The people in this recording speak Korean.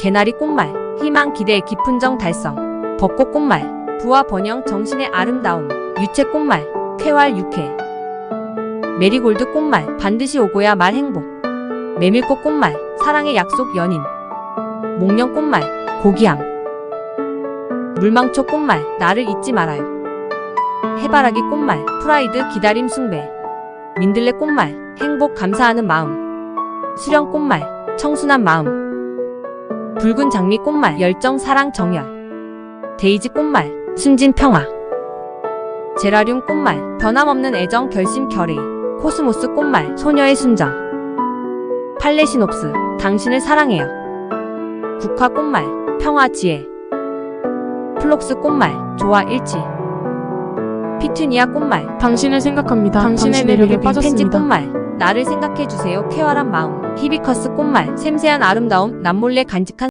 개나리 꽃말, 희망 기대의 깊은 정 달성, 벚꽃 꽃말, 부와 번영 정신의 아름다움, 유채 꽃말, 쾌활 유쾌, 메리골드 꽃말, 반드시 오고야 말 행복, 메밀꽃 꽃말, 사랑의 약속 연인, 목련 꽃말, 고귀함, 물망초 꽃말, 나를 잊지 말아요. 해바라기 꽃말, 프라이드 기다림 숭배, 민들레 꽃말, 행복 감사하는 마음, 수령 꽃말, 청순한 마음, 붉은 장미 꽃말, 열정 사랑 정열, 데이지 꽃말, 순진 평화, 제라늄 꽃말, 변함없는 애정 결심 결의, 코스모스 꽃말, 소녀의 순정, 팔레시놉스, 당신을 사랑해요. 국화 꽃말, 평화 지혜, 플록스 꽃말, 조화 일치, 피투니아 꽃말, 당신을 생각합니다. 당신의 당신의 매력에 펜지 빠졌습니다. 꽃말 나를 생각해주세요. 쾌활한 마음. 히비커스 꽃말 샘세한 아름다움 남몰래 간직한